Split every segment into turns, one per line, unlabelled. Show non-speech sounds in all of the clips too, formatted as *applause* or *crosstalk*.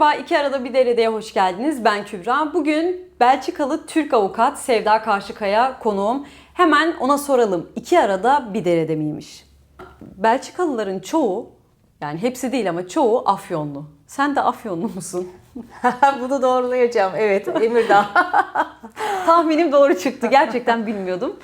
Merhaba, iki arada bir deredeye hoş geldiniz. Ben Kübra. Bugün Belçikalı Türk avukat Sevda Karşıkaya konuğum. Hemen ona soralım. İki arada bir derede miymiş? Belçikalıların çoğu, yani hepsi değil ama çoğu Afyonlu. Sen de Afyonlu musun? *laughs*
Bunu doğrulayacağım. Evet, Emirdağ. *laughs*
Tahminim doğru çıktı. Gerçekten bilmiyordum.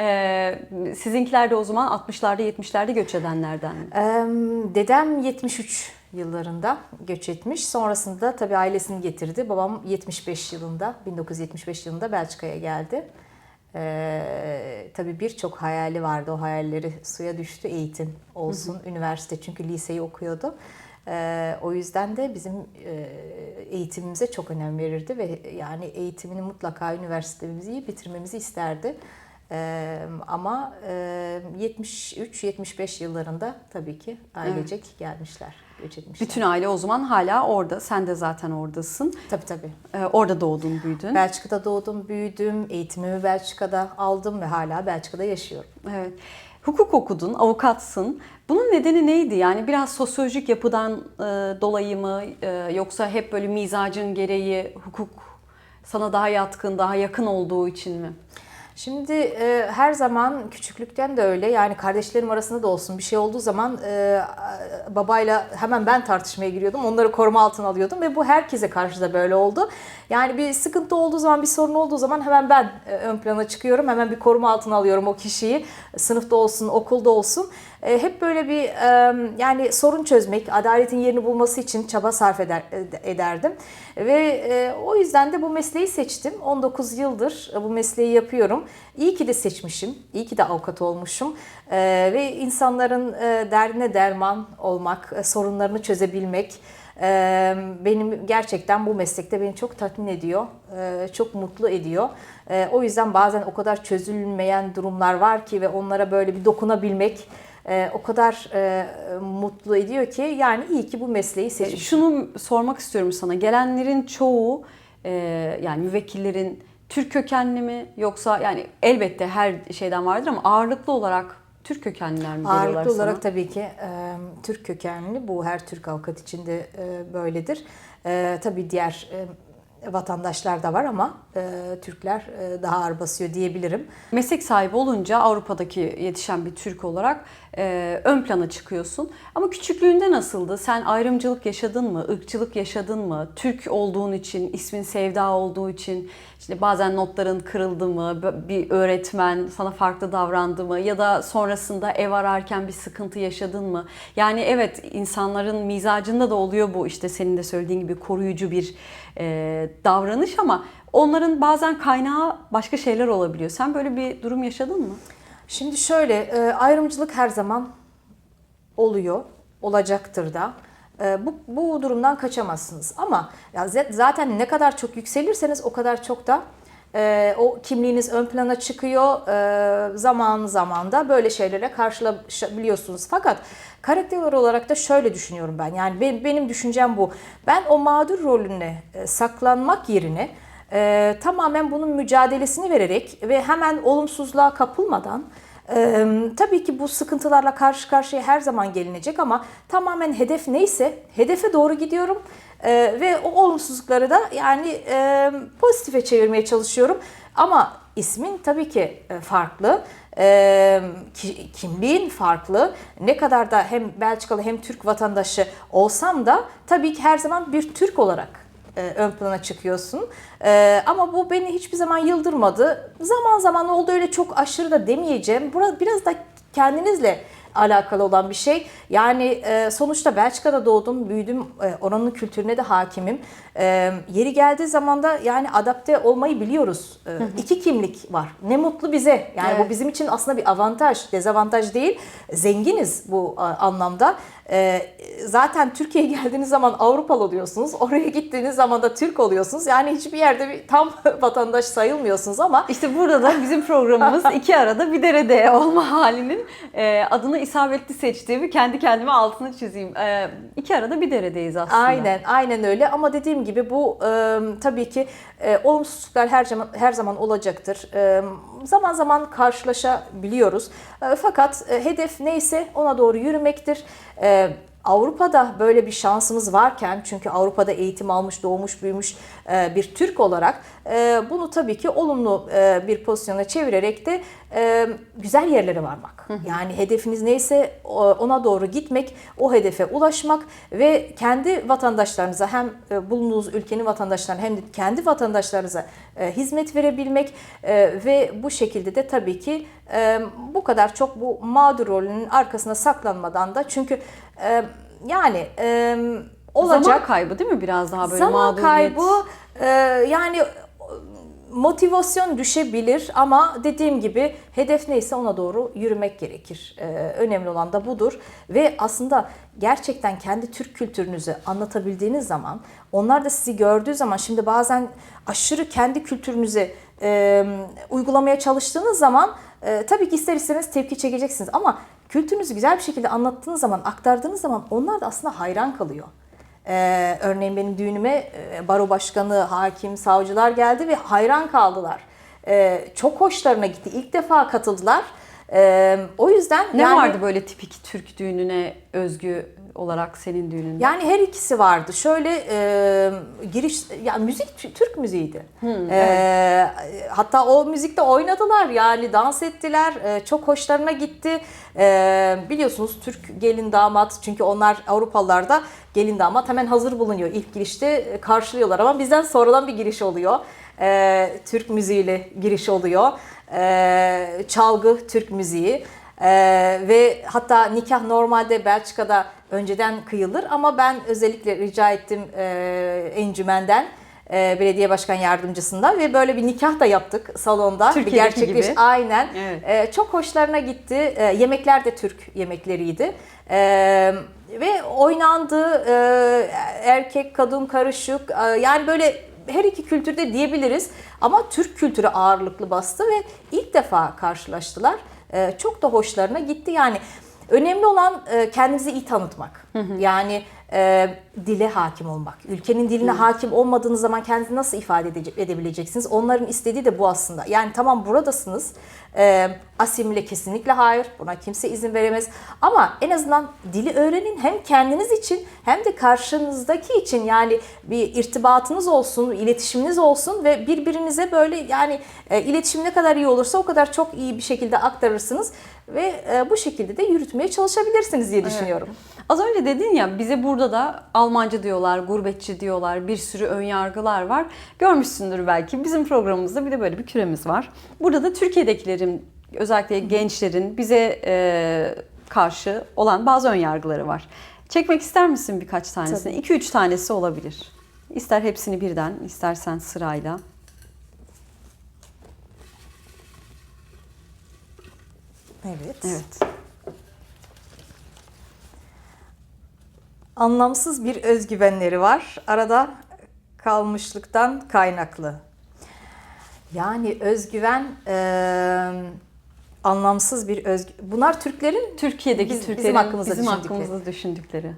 Ee, sizinkiler de o zaman 60'larda 70'lerde göç edenlerden?
Em, Dedem 73 yıllarında göç etmiş. Sonrasında tabii ailesini getirdi. Babam 75 yılında, 1975 yılında Belçika'ya geldi. Ee, tabii birçok hayali vardı. O hayalleri suya düştü. Eğitim olsun, üniversite çünkü liseyi okuyordu. Ee, o yüzden de bizim e, eğitimimize çok önem verirdi ve yani eğitimini mutlaka üniversitemizi iyi bitirmemizi isterdi. Ee, ama e, 73-75 yıllarında tabii ki ailecek gelmişler, göç etmişler.
Bütün aile o zaman hala orada. Sen de zaten oradasın.
Tabii tabii.
Ee, orada doğdun, büyüdün.
Belçika'da doğdum, büyüdüm, eğitimimi Belçika'da aldım ve hala Belçika'da yaşıyorum.
Evet. Hukuk okudun, avukatsın. Bunun nedeni neydi? Yani biraz sosyolojik yapıdan e, dolayı mı e, yoksa hep böyle mizacın gereği hukuk sana daha yatkın, daha yakın olduğu için mi?
Şimdi e, her zaman küçüklükten de öyle yani kardeşlerim arasında da olsun bir şey olduğu zaman e, babayla hemen ben tartışmaya giriyordum. Onları koruma altına alıyordum ve bu herkese karşı da böyle oldu. Yani bir sıkıntı olduğu zaman bir sorun olduğu zaman hemen ben e, ön plana çıkıyorum. Hemen bir koruma altına alıyorum o kişiyi. Sınıfta olsun, okulda olsun. E, hep böyle bir e, yani sorun çözmek, adaletin yerini bulması için çaba sarf eder, ederdim. Ve e, o yüzden de bu mesleği seçtim. 19 yıldır bu mesleği yapıyorum. İyi ki de seçmişim, iyi ki de avukat olmuşum. E, ve insanların e, derdine derman olmak, e, sorunlarını çözebilmek, e, benim gerçekten bu meslekte beni çok tatmin ediyor, e, çok mutlu ediyor. E, o yüzden bazen o kadar çözülmeyen durumlar var ki ve onlara böyle bir dokunabilmek e, o kadar e, mutlu ediyor ki yani iyi ki bu mesleği seçmişim.
Şunu sormak istiyorum sana. Gelenlerin çoğu e, yani müvekkillerin Türk kökenli mi yoksa yani elbette her şeyden vardır ama ağırlıklı olarak Türk kökenliler mi geliyorlar
Ağırlıklı
sana?
olarak tabii ki e, Türk kökenli. Bu her Türk avukat için de e, böyledir. E, tabii diğer e, vatandaşlar da var ama e, Türkler e, daha ağır basıyor diyebilirim.
Meslek sahibi olunca Avrupa'daki yetişen bir Türk olarak e, ön plana çıkıyorsun. Ama küçüklüğünde nasıldı? Sen ayrımcılık yaşadın mı? Irkçılık yaşadın mı? Türk olduğun için, ismin Sevda olduğu için işte bazen notların kırıldı mı? Bir öğretmen sana farklı davrandı mı? Ya da sonrasında ev ararken bir sıkıntı yaşadın mı? Yani evet insanların mizacında da oluyor bu işte senin de söylediğin gibi koruyucu bir e, davranış ama onların bazen kaynağı başka şeyler olabiliyor. Sen böyle bir durum yaşadın mı?
Şimdi şöyle e, ayrımcılık her zaman oluyor, olacaktır da. E, Bu, bu durumdan kaçamazsınız. Ama ya zaten ne kadar çok yükselirseniz o kadar çok da e, o kimliğiniz ön plana çıkıyor. E, zaman zaman da böyle şeylere karşılaşabiliyorsunuz. Fakat karakter olarak da şöyle düşünüyorum ben. Yani benim, benim düşüncem bu. Ben o mağdur rolüne e, saklanmak yerine e, tamamen bunun mücadelesini vererek ve hemen olumsuzluğa kapılmadan ee, tabii ki bu sıkıntılarla karşı karşıya her zaman gelinecek ama tamamen hedef neyse hedefe doğru gidiyorum Ee, ve o olumsuzlukları da yani e, pozitife çevirmeye çalışıyorum. Ama ismin tabii ki e, farklı, ki- kimliğin farklı. Ne kadar da hem Belçikalı hem Türk vatandaşı olsam da tabii ki her zaman bir Türk olarak e, ön plana çıkıyorsun. E, ama bu beni hiçbir zaman yıldırmadı. Zaman zaman oldu öyle çok aşırı da demeyeceğim. Burada biraz da kendinizle alakalı olan bir şey. Yani e, sonuçta Belçika'da doğdum, büyüdüm, e, oranın kültürüne de hakimim. E, yeri geldiği zaman da yani adapte olmayı biliyoruz. E, iki kimlik var. Ne mutlu bize. Yani
Evet.
bu bizim için aslında bir avantaj, dezavantaj değil. Zenginiz bu anlamda. E, zaten Türkiye'ye geldiğiniz zaman Avrupalı oluyorsunuz. Oraya gittiğiniz zaman da Türk oluyorsunuz. Yani hiçbir yerde bir tam *laughs* vatandaş sayılmıyorsunuz ama
İşte burada da bizim programımız *laughs* iki arada bir derede olma halinin e, adını isabetli seçtiğimi kendi kendime altını çizeyim. E, iki arada bir deredeyiz aslında.
Aynen, aynen öyle. Ama dediğim gibi bu e, tabii ki e, olumsuzluklar her zaman her zaman olacaktır. E, zaman zaman karşılaşabiliyoruz. E, fakat e, hedef neyse ona doğru yürümektir. Avrupa'da böyle bir şansımız varken çünkü Avrupa'da eğitim almış, doğmuş, büyümüş e, bir Türk olarak e, bunu tabii ki olumlu e, bir pozisyona çevirerek de güzel yerlere varmak. Yani hedefiniz neyse ona doğru gitmek, o hedefe ulaşmak ve kendi vatandaşlarınıza hem bulunduğunuz ülkenin vatandaşlarına hem de kendi vatandaşlarınıza hizmet verebilmek ve bu şekilde de tabii ki bu kadar çok bu mağdur rolünün arkasına saklanmadan da çünkü e, yani e, olacak
Zaman kaybı değil mi biraz daha böyle
zaman
mağduriyet?
kaybı e, yani motivasyon düşebilir ama dediğim gibi hedef neyse ona doğru yürümek gerekir. E, önemli olan da budur ve aslında gerçekten kendi Türk kültürünüzü anlatabildiğiniz zaman onlar da sizi gördüğü zaman şimdi bazen aşırı kendi kültürünüzü e, uygulamaya çalıştığınız zaman e, tabii ki ister istemez tepki çekeceksiniz ama kültürünüzü güzel bir şekilde anlattığınız zaman, aktardığınız zaman onlar da aslında hayran kalıyor. Ee, örneğin benim düğünüme e, baro başkanı, hakim, savcılar geldi ve hayran kaldılar. Ee, çok hoşlarına gitti. İlk defa katıldılar. Ee, o yüzden
Ne
yani,
vardı böyle tipik Türk düğününe özgü olarak senin düğününde?
Yani her ikisi vardı. Şöyle e, giriş, ya müzik Türk müziğiydi.
Hmm,
E, hatta o müzikte oynadılar yani dans ettiler. E, çok hoşlarına gitti. E, biliyorsunuz Türk gelin damat çünkü onlar Avrupalılarda gelin damat hemen hazır bulunuyor. İlk girişte e, karşılıyorlar ama bizden sonradan bir giriş oluyor. E, Türk müziğiyle giriş oluyor. E, çalgı Türk müziği. Ee, ve hatta nikah normalde Belçika'da önceden kıyılır ama ben özellikle rica ettim e, encümenden e, belediye başkan yardımcısından ve böyle bir nikah da yaptık salonda. Bir
Türkiye'deki
gerçekleş
gibi.
aynen.
Evet.
E, çok hoşlarına gitti. E, yemekler de Türk yemekleriydi. E, ve oynandı e, erkek kadın karışık E, yani böyle her iki kültürde diyebiliriz ama Türk kültürü ağırlıklı bastı ve ilk defa karşılaştılar. E, çok da hoşlarına gitti. Yani önemli olan e, kendinizi iyi tanıtmak. Yani e, dile hakim olmak. Ülkenin diline hakim olmadığınız zaman kendinizi nasıl ifade edece- edebileceksiniz? Onların istediği de bu aslında. Yani tamam buradasınız. E, asimile kesinlikle hayır. Buna kimse izin veremez. Ama en azından dili öğrenin. Hem kendiniz için hem de karşınızdaki için yani bir irtibatınız olsun, iletişiminiz olsun ve birbirinize böyle yani e, iletişim ne kadar iyi olursa o kadar çok iyi bir şekilde aktarırsınız ve e, bu şekilde de yürütmeye çalışabilirsiniz diye düşünüyorum.
Az önce dedin ya bize burada da Almanca diyorlar, gurbetçi diyorlar, bir sürü ön yargılar var. Görmüşsündür belki bizim programımızda bir de böyle bir küremiz var. Burada da Türkiye'dekilerin özellikle gençlerin bize e, karşı olan bazı ön yargıları var. Çekmek ister misin birkaç tanesini? 2-3 tanesi olabilir. İster hepsini birden, istersen sırayla.
Evet.
Evet.
Anlamsız bir özgüvenleri var. Arada kalmışlıktan kaynaklı. Yani özgüven e, anlamsız bir özgü... Bunlar Türklerin
Türkiye'deki
Biz- bizim
Türklerin
hakkımızda
bizim
düşündükleri.
hakkımızda düşündükleri.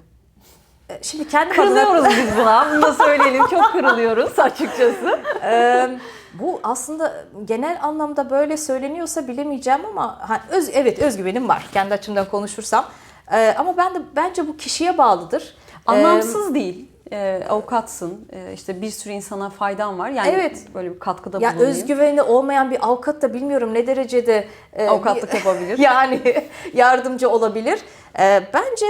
e, şimdi kendi
Kırılıyoruz biz buna. *laughs* Bunu da söyleyelim. Çok kırılıyoruz *laughs* açıkçası.
Ee, bu aslında genel anlamda böyle söyleniyorsa bilemeyeceğim ama ha, öz, evet özgüvenim var kendi açımdan konuşursam. Ee, ama ben de bence bu kişiye bağlıdır. Ee,
Anlamsız değil. Ee, avukatsın. Ee, işte bir sürü insana faydan var. Yani
Evet.
böyle bir katkıda
ya
bulunayım.
özgüveni olmayan bir avukat da bilmiyorum ne derecede e,
Avukatlık
bir-
yapabilir. *laughs*
yani yardımcı olabilir. Ee, bence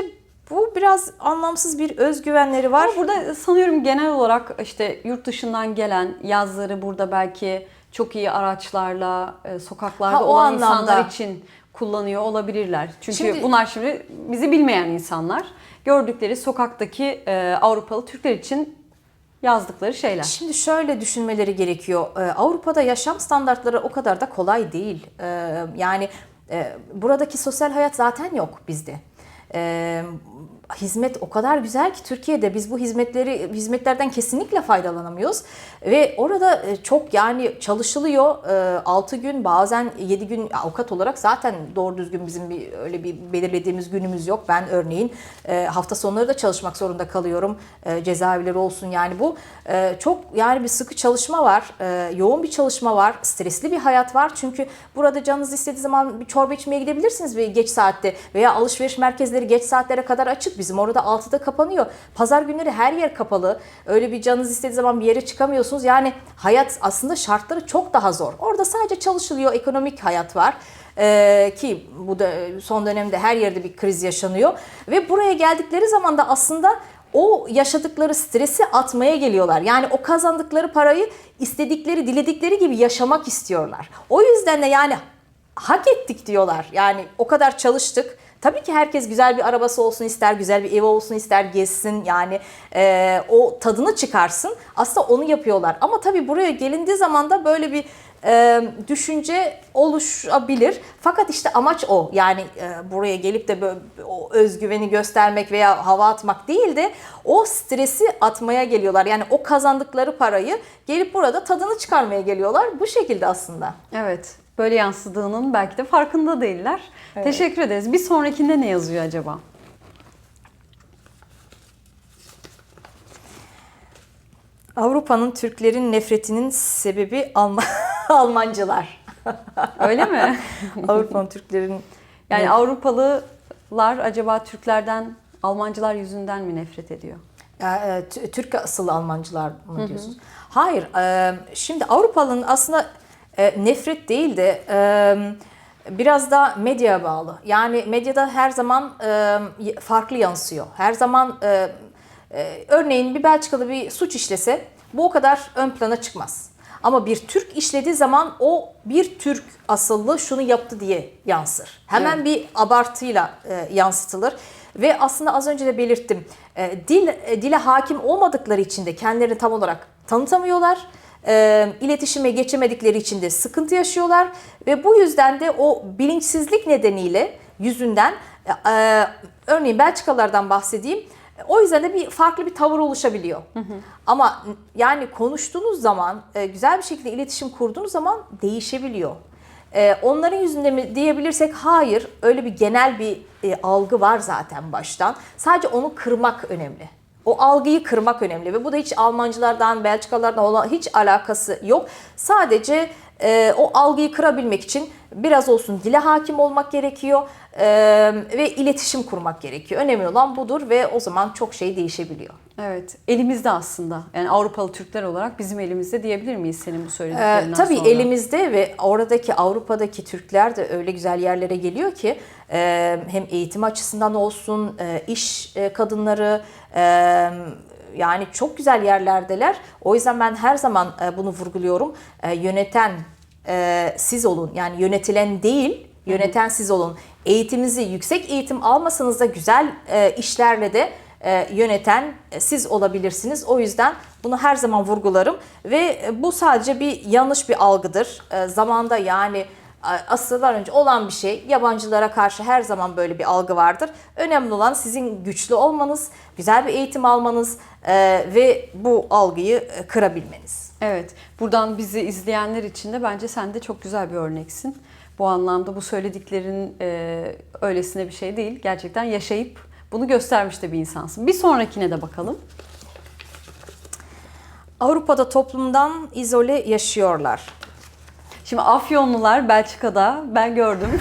bu biraz anlamsız bir özgüvenleri var.
Ama burada sanıyorum genel olarak işte yurt dışından gelen yazları burada belki çok iyi araçlarla e, sokaklarda
Ha, o
olan
anlamda.
insanlar için kullanıyor olabilirler. Çünkü
Şimdi-
bunlar şimdi bizi bilmeyen insanlar. Gördükleri sokaktaki e, Avrupalı Türkler için yazdıkları şeyler.
Şimdi şöyle düşünmeleri gerekiyor. Ee, Avrupa'da yaşam standartları o kadar da kolay değil. Ee, yani e, buradaki sosyal hayat zaten yok bizde. Ee, hizmet o kadar güzel ki Türkiye'de biz bu hizmetleri hizmetlerden kesinlikle faydalanamıyoruz ve orada e, çok yani çalışılıyor 6 gün bazen 7 gün avukat olarak zaten doğru düzgün bizim bir öyle bir belirlediğimiz günümüz yok. Ben örneğin e, hafta sonları da çalışmak zorunda kalıyorum. E, cezaevleri olsun yani bu e, çok yani bir sıkı çalışma var. E, yoğun bir çalışma var. Stresli bir hayat var. Çünkü burada canınız istediği zaman bir çorba içmeye gidebilirsiniz ve geç saatte veya alışveriş merkezleri geç saatlere kadar açık açık bizim orada 6'da kapanıyor. Pazar günleri her yer kapalı. Öyle bir canınız istediği zaman bir yere çıkamıyorsunuz. Yani hayat aslında şartları çok daha zor. Orada sadece çalışılıyor, ekonomik hayat var. Ee, ki bu da son dönemde her yerde bir kriz yaşanıyor. Ve buraya geldikleri zaman da aslında o yaşadıkları stresi atmaya geliyorlar. Yani o kazandıkları parayı istedikleri, diledikleri gibi yaşamak istiyorlar. O yüzden de yani hak ettik diyorlar. Yani o kadar çalıştık. Tabii ki herkes güzel bir arabası olsun ister, güzel bir evi olsun ister, gezsin yani e, o tadını çıkarsın. Aslında onu yapıyorlar. Ama tabii buraya gelindiği zaman da böyle bir e, düşünce oluşabilir. Fakat işte amaç o. Yani e, buraya gelip de böyle o özgüveni göstermek veya hava atmak değil de o stresi atmaya geliyorlar. Yani o kazandıkları parayı gelip burada tadını çıkarmaya geliyorlar. Bu şekilde aslında.
Evet. Böyle yansıdığının belki de farkında değiller. Teşekkür ederiz. Bir sonrakinde ne yazıyor acaba?
Avrupa'nın Türklerin nefretinin sebebi Alman *laughs* Almancılar.
Öyle mi? *laughs*
Avrupa'nın Türklerin
Yani Avrupalılar acaba Türklerden, Almancılar yüzünden mi nefret ediyor?
E, Türk asıllı Almancılar mı diyorsunuz? Hayır. e, Şimdi Avrupalı'nın aslında e, nefret değil de e, biraz da medyaya bağlı. Yani medyada her zaman e, farklı yansıyor. Her zaman e, e, örneğin bir Belçikalı bir suç işlese bu o kadar ön plana çıkmaz. Ama bir Türk işlediği zaman o bir Türk asıllı şunu yaptı diye yansır. Hemen
Evet.
bir abartıyla e, yansıtılır. Ve aslında az önce de belirttim. e, dil e, dile hakim olmadıkları için de kendilerini tam olarak tanıtamıyorlar. E, iletişime geçemedikleri için de sıkıntı yaşıyorlar ve bu yüzden de o bilinçsizlik nedeniyle yüzünden e, e, örneğin Belçikalılardan bahsedeyim. O yüzden de bir farklı bir tavır oluşabiliyor. Ama yani konuştuğunuz zaman, e, güzel bir şekilde iletişim kurduğunuz zaman değişebiliyor. Ee, onların yüzünde mi diyebilirsek hayır öyle bir genel bir e, algı var zaten baştan. Sadece onu kırmak önemli. O algıyı kırmak önemli ve bu da hiç Almancılardan, Belçikalılardan olan hiç alakası yok. Sadece e, o algıyı kırabilmek için biraz olsun dile hakim olmak gerekiyor e, ve iletişim kurmak gerekiyor. Önemli olan budur ve o zaman çok şey değişebiliyor.
Evet. Elimizde aslında. Yani Avrupalı Türkler olarak bizim elimizde diyebilir miyiz senin bu
Ee,
söylediklerinden
tabii
sonra?
elimizde ve oradaki Avrupa'daki Türkler de öyle güzel yerlere geliyor ki e, hem eğitim açısından olsun e, iş e, kadınları e, yani çok güzel yerlerdeler. O yüzden ben her zaman e, bunu vurguluyorum. E, yöneten e, siz olun yani yönetilen değil yöneten siz olun. Eğitiminizi yüksek eğitim almasanız da güzel e, işlerle de e, yöneten e, siz olabilirsiniz. O yüzden bunu her zaman vurgularım ve e, bu sadece bir yanlış bir algıdır. E, zamanda yani asırlar önce olan bir şey. Yabancılara karşı her zaman böyle bir algı vardır. Önemli olan sizin güçlü olmanız, güzel bir eğitim almanız e, ve bu algıyı e, kırabilmeniz.
Evet. Buradan bizi izleyenler için de bence sen de çok güzel bir örneksin. Bu anlamda bu söylediklerin e, öylesine bir şey değil. Gerçekten yaşayıp bunu göstermiş de bir insansın. Bir sonrakine de bakalım.
Avrupa'da toplumdan izole yaşıyorlar.
Şimdi Afyonlular Belçika'da ben gördüm. *laughs*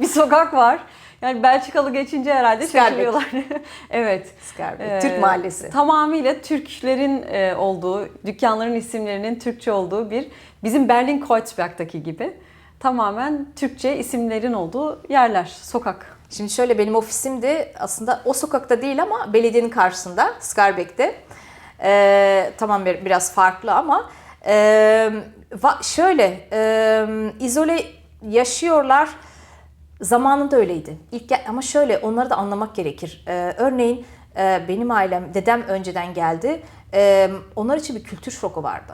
bir sokak var. Yani Belçikalı geçince herhalde
Scarbeck.
şaşırıyorlar. *laughs* evet.
Scarbeck,
Ee,
Türk mahallesi.
Tamamıyla Türklerin e, olduğu, dükkanların isimlerinin Türkçe olduğu bir bizim Berlin Kreuzberg'daki gibi tamamen Türkçe isimlerin olduğu yerler, sokak.
Şimdi şöyle benim ofisim de aslında o sokakta değil ama belediyenin karşısında Scarbeck'te. Ee, tamam bir- biraz farklı ama e, va- şöyle e, izole yaşıyorlar. Zamanında öyleydi. İlk ama şöyle onları da anlamak gerekir. Ee, örneğin e, benim ailem, dedem önceden geldi. Ee, onlar için bir kültür şoku vardı.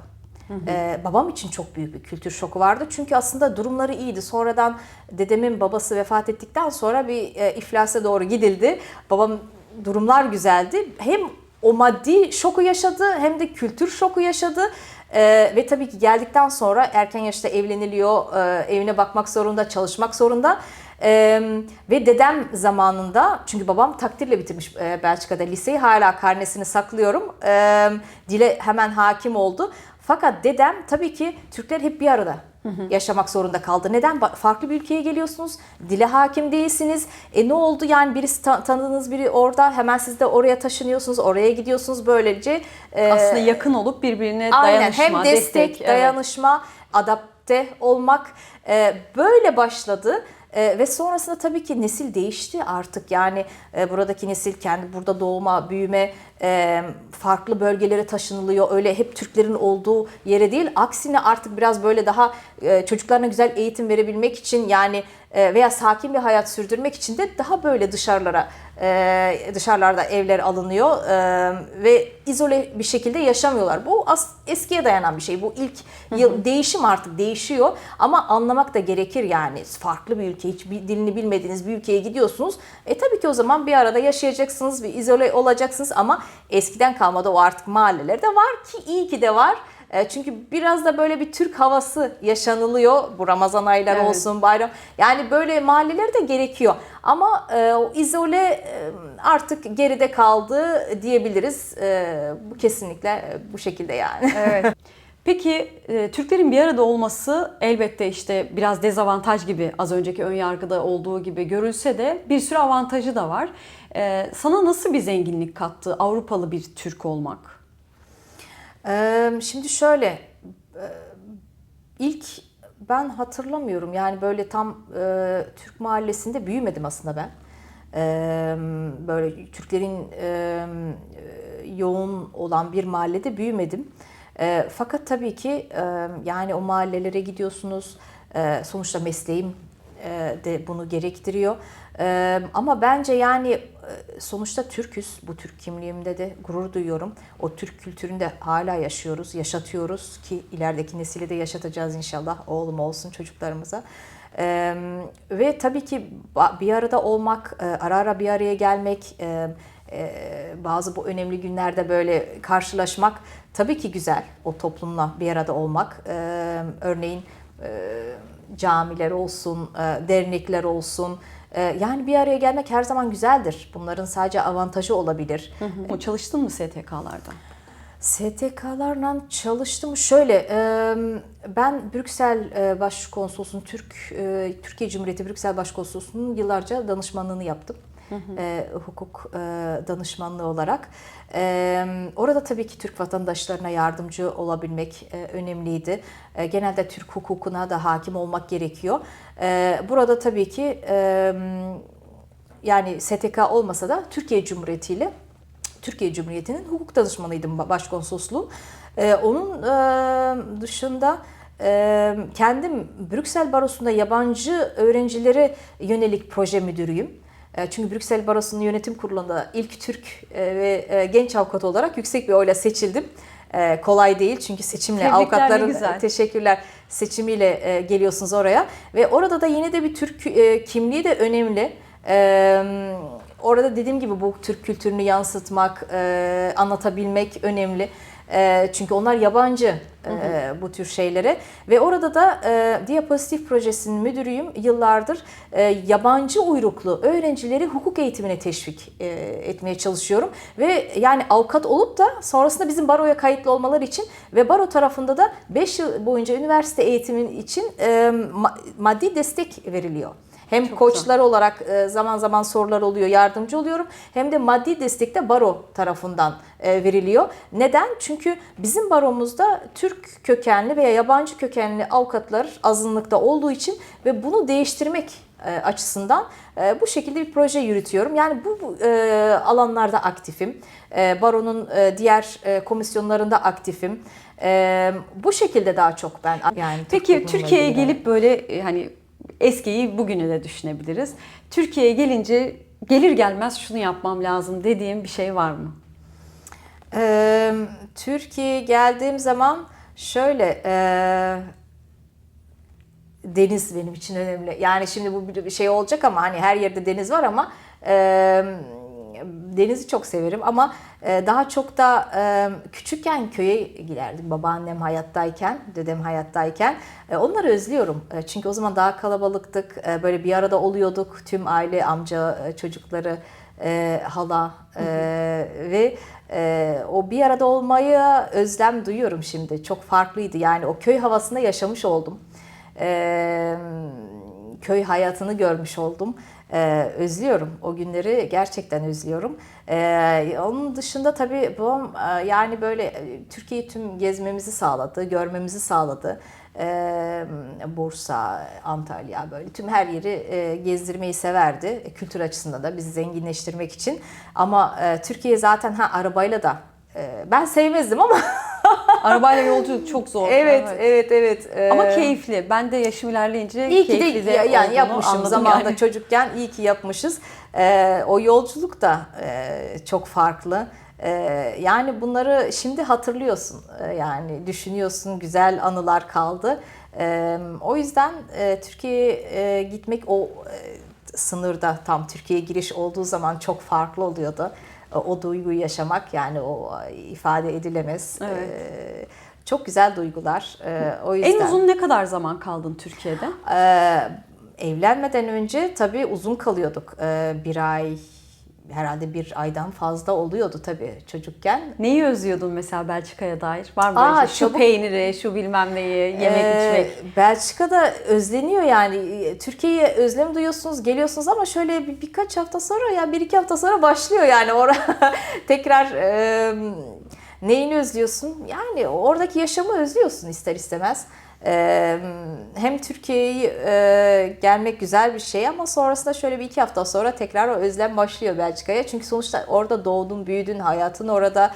Ee, babam için çok büyük bir kültür şoku vardı. Çünkü aslında durumları iyiydi. Sonradan dedemin babası vefat ettikten sonra bir e, iflasa doğru gidildi. Babam durumlar güzeldi. Hem o maddi şoku yaşadı hem de kültür şoku yaşadı. Ee, ve tabii ki geldikten sonra erken yaşta evleniliyor, e, evine bakmak zorunda, çalışmak zorunda. Ee, ve dedem zamanında, çünkü babam takdirle bitirmiş e, Belçika'da liseyi, hala karnesini saklıyorum. Ee, dile hemen hakim oldu. Fakat dedem tabii ki Türkler hep bir arada. Yaşamak zorunda kaldı. Neden? Farklı bir ülkeye geliyorsunuz. Dile hakim değilsiniz. E ne oldu? Yani birisi ta- tanıdığınız biri orada. Hemen siz de oraya taşınıyorsunuz. Oraya gidiyorsunuz. Böylece e,
Aslında yakın olup birbirine
Aynen
dayanışma,
hem destek,
evet.
dayanışma, adapte olmak e, böyle başladı. E, ve sonrasında tabii ki nesil değişti artık yani e, buradaki nesil kendi burada doğma, büyüme, e, farklı bölgelere taşınılıyor. Öyle hep Türklerin olduğu yere değil. Aksine artık biraz böyle daha e, çocuklarına güzel eğitim verebilmek için yani e, veya sakin bir hayat sürdürmek için de daha böyle dışarılara e, dışarılarda evler alınıyor e, ve izole bir şekilde yaşamıyorlar. Bu as, eskiye dayanan bir şey. Bu ilk yıl değişim artık değişiyor ama anlamak da gerekir yani. Farklı bir ülke, hiç bir dilini bilmediğiniz bir ülkeye gidiyorsunuz. E tabii ki o zaman bir arada yaşayacaksınız, bir izole olacaksınız ama eskiden kalmadı o artık mahallelerde var ki iyi ki de var. E, Çünkü biraz da böyle bir Türk havası yaşanılıyor. Bu Ramazan ayları
Evet.
olsun, bayram. Yani böyle mahalleler de gerekiyor. Ama e, o izole e, artık geride kaldı diyebiliriz. E, bu kesinlikle e, bu şekilde yani.
Evet. *laughs* Peki e, Türklerin bir arada olması elbette işte biraz dezavantaj gibi az önceki ön yargıda olduğu gibi görülse de bir sürü avantajı da var. E, sana nasıl bir zenginlik kattı Avrupalı bir Türk olmak?
Ee, Şimdi şöyle e, ilk ben hatırlamıyorum yani böyle tam e, Türk mahallesinde büyümedim aslında ben. Ee, Böyle Türklerin e, yoğun olan bir mahallede büyümedim. E, Fakat tabii ki e, yani o mahallelere gidiyorsunuz. E, Sonuçta mesleğim e, de bunu gerektiriyor. E, Ama bence yani sonuçta Türküz. Bu Türk kimliğimde de gurur duyuyorum. O Türk kültüründe hala yaşıyoruz, yaşatıyoruz ki ilerideki nesili de yaşatacağız inşallah. Oğlum olsun çocuklarımıza. E, Ve tabii ki bir arada olmak, e, ara ara bir araya gelmek, e, bazı bu önemli günlerde böyle karşılaşmak tabii ki güzel. O toplumla bir arada olmak. E, Örneğin e, camiler olsun, e, dernekler olsun. E, Yani bir araya gelmek her zaman güzeldir. Bunların sadece avantajı olabilir.
O çalıştın mı STK'larda?
STK'larla çalıştım. Şöyle, ben Brüksel Başkonsolosluğu'nun Türk Türkiye Cumhuriyeti Brüksel Başkonsolosluğu'nun yıllarca danışmanlığını yaptım. E, hukuk e, danışmanlığı olarak. E, orada tabii ki Türk vatandaşlarına yardımcı olabilmek e, önemliydi. E, genelde Türk hukukuna da hakim olmak gerekiyor. E, burada tabii ki e, yani STK olmasa da Türkiye Cumhuriyeti ile Türkiye Cumhuriyeti'nin hukuk danışmanıydım başkonsolosluğum. Ee, onun e, dışında e, kendim Brüksel Barosu'nda yabancı öğrencilere yönelik proje müdürüyüm. E, çünkü Brüksel Barosu'nun yönetim kurulunda ilk Türk e, ve e, genç avukat olarak yüksek bir oyla seçildim. E, kolay değil çünkü seçimle
Tebrikler,
avukatların teşekkürler seçimiyle e, geliyorsunuz oraya ve orada da yine de bir Türk e, kimliği de önemli. Orada dediğim gibi bu Türk kültürünü yansıtmak, e, anlatabilmek önemli. E, çünkü onlar yabancı e, bu tür şeylere ve orada da e, Diapozitif Projesi'nin müdürüyüm yıllardır e, yabancı uyruklu öğrencileri hukuk eğitimine teşvik e, etmeye çalışıyorum ve yani avukat olup da sonrasında bizim baroya kayıtlı olmaları için ve baro tarafında da 5 yıl boyunca üniversite eğitimin için e, ma- maddi destek veriliyor. Hem
Çok
koçlar olarak e, zaman zaman sorular oluyor, yardımcı oluyorum. Hem de maddi destek de baro tarafından e, veriliyor. Neden? Çünkü bizim baromuzda Türk kökenli veya yabancı kökenli avukatlar azınlıkta olduğu için ve bunu değiştirmek e, açısından bu şekilde bir proje yürütüyorum. Yani bu bu, alanlarda aktifim. Baronun diğer komisyonlarında aktifim. Bu şekilde daha çok ben yani
Peki Türkiye'ye gelip böyle hani eskiyi bugüne de düşünebiliriz. Türkiye'ye gelince gelir gelmez şunu yapmam lazım dediğim bir şey var mı?
Ee, Türkiye'ye geldiğim zaman şöyle e, deniz benim için önemli. Yani şimdi bu bir şey olacak ama hani her yerde deniz var ama e, denizi çok severim ama e, daha çok da e, küçükken köye giderdik. Babaannem hayattayken, dedem hayattayken. E, onları özlüyorum. Çünkü o zaman daha kalabalıktık. Böyle bir arada oluyorduk. Tüm aile, amca, çocukları, hala ve e, o bir arada olmaya özlem duyuyorum şimdi. Çok farklıydı. Yani o köy havasında yaşamış oldum. e, köy hayatını görmüş oldum. Ee, özlüyorum. O günleri gerçekten özlüyorum. Ee, onun dışında tabii babam e, yani böyle e, Türkiye'yi tüm gezmemizi sağladı, görmemizi sağladı. Ee, Bursa, Antalya böyle tüm her yeri e, gezdirmeyi severdi. E, Kültür açısından da bizi zenginleştirmek için. Ama e, Türkiye zaten ha arabayla da e, ben sevmezdim ama *laughs*
Arabayla yolculuk çok zor.
evet evet evet. Ee,
Ama keyifli. Ben de yaşım ilerleyince
İyi ki
keyifli
de ya- yani yapmışım zamanında
yani.
çocukken iyi ki yapmışız. Ee, o yolculuk da e, çok farklı. Ee, yani bunları şimdi hatırlıyorsun. Ee, yani düşünüyorsun güzel anılar kaldı. Ee, o yüzden e, Türkiye'ye e, gitmek o e, sınırda tam Türkiye'ye giriş olduğu zaman çok farklı oluyordu. O, o duyguyu yaşamak yani o e, ifade edilemez.
Evet.
Ee, çok güzel duygular. Ee, o yüzden.
En uzun ne kadar zaman kaldın Türkiye'de?
Ee, evlenmeden önce tabii uzun kalıyorduk. Ee, bir ay, herhalde bir aydan fazla oluyordu tabii çocukken.
Neyi özlüyordun mesela Belçika'ya dair? Var mı
Aa,
işte şu
çabuk-
peyniri, şu bilmem neyi, yemek
Ee,
içmek?
Belçika'da özleniyor yani. Türkiye'ye özlem duyuyorsunuz, geliyorsunuz ama şöyle bir, birkaç hafta sonra ya bir iki hafta sonra başlıyor yani oraya *laughs* tekrar e, neyini özlüyorsun? Yani oradaki yaşamı özlüyorsun ister istemez. Hem Türkiye'yi e, gelmek güzel bir şey ama sonrasında şöyle bir iki hafta sonra tekrar o özlem başlıyor Belçika'ya. Çünkü sonuçta orada doğdun, büyüdün, hayatın orada.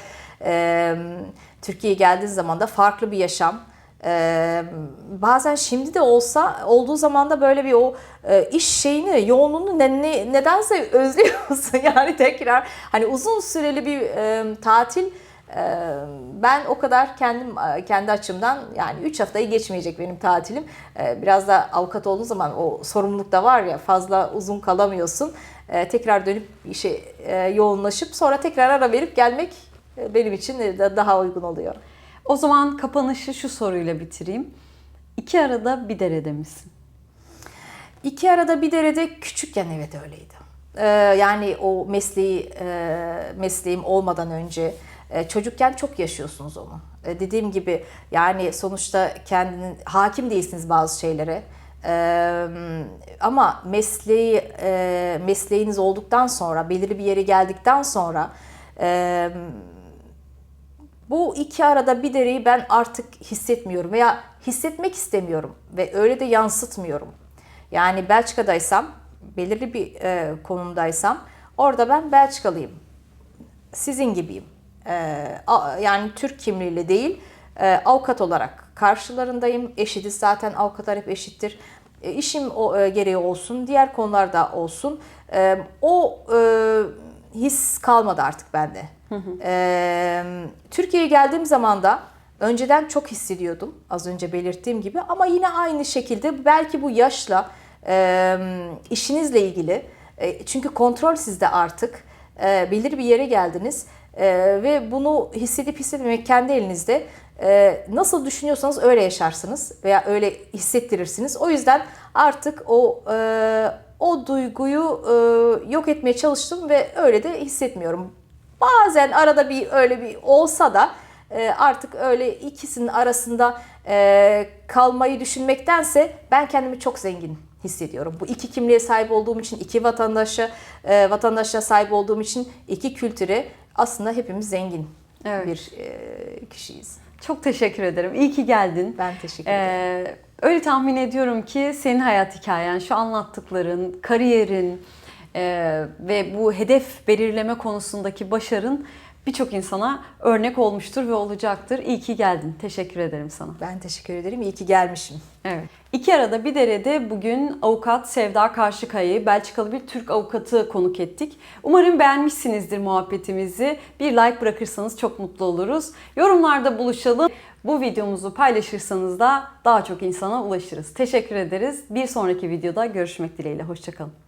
Türkiye'ye geldiğin zaman da farklı bir yaşam. Ee, bazen şimdi de olsa olduğu zaman da böyle bir o e, iş şeyini yoğunluğunu ne, ne- nedense özlüyorsun *laughs* yani tekrar hani uzun süreli bir e, tatil ben o kadar kendim kendi açımdan yani 3 haftayı geçmeyecek benim tatilim biraz da avukat olduğun zaman o sorumluluk da var ya fazla uzun kalamıyorsun tekrar dönüp işe yoğunlaşıp sonra tekrar ara verip gelmek benim için de daha uygun oluyor.
O zaman kapanışı şu soruyla bitireyim. İki arada bir derede misin?
İki arada bir derede küçükken evet öyleydi. Ee, yani o mesleği e, mesleğim olmadan önce çocukken çok yaşıyorsunuz onu. E, dediğim gibi yani sonuçta kendinin hakim değilsiniz bazı şeylere. Ee, ama mesleği e, mesleğiniz olduktan sonra belirli bir yere geldikten sonra e, bu iki arada bir dereyi ben artık hissetmiyorum veya hissetmek istemiyorum ve öyle de yansıtmıyorum. Yani Belçika'daysam, belirli bir e, konumdaysam orada ben Belçikalıyım. Sizin gibiyim. E, a- yani Türk kimliğiyle değil, e, avukat olarak karşılarındayım. Eşitiz zaten avukatlar hep eşittir. E, işim o e, gereği olsun, diğer konularda olsun. O his kalmadı artık bende. E, Türkiye'ye geldiğim zaman da önceden çok hissediyordum az önce belirttiğim gibi ama yine aynı şekilde belki bu yaşla işinizle ilgili çünkü kontrol sizde artık e, belirli bir yere geldiniz e, ve bunu hissedip hissetmemek kendi elinizde e, nasıl düşünüyorsanız öyle yaşarsınız veya öyle hissettirirsiniz. O yüzden artık o e, o duyguyu e, yok etmeye çalıştım ve öyle de hissetmiyorum. Bazen arada bir öyle bir olsa da e, artık öyle ikisinin arasında e, kalmayı düşünmektense ben kendimi çok zengin hissediyorum. Bu iki kimliğe sahip olduğum için, iki vatandaşa e, vatandaşa sahip olduğum için, iki kültüre aslında hepimiz zengin
Evet.
bir e, kişiyiz.
Çok teşekkür ederim. İyi ki geldin.
Ben teşekkür ederim.
Ee, öyle tahmin ediyorum ki senin hayat hikayen, şu anlattıkların, kariyerin e, ve bu hedef belirleme konusundaki başarın birçok insana örnek olmuştur ve olacaktır. İyi ki geldin. Teşekkür ederim sana.
Ben teşekkür ederim. İyi ki gelmişim.
Evet. İki arada bir derede bugün avukat Sevda Karşıkaya'yı Belçikalı bir Türk avukatı konuk ettik. Umarım beğenmişsinizdir muhabbetimizi. Bir like bırakırsanız çok mutlu oluruz. Yorumlarda buluşalım. Bu videomuzu paylaşırsanız da daha çok insana ulaşırız. Teşekkür ederiz. Bir sonraki videoda görüşmek dileğiyle. Hoşçakalın.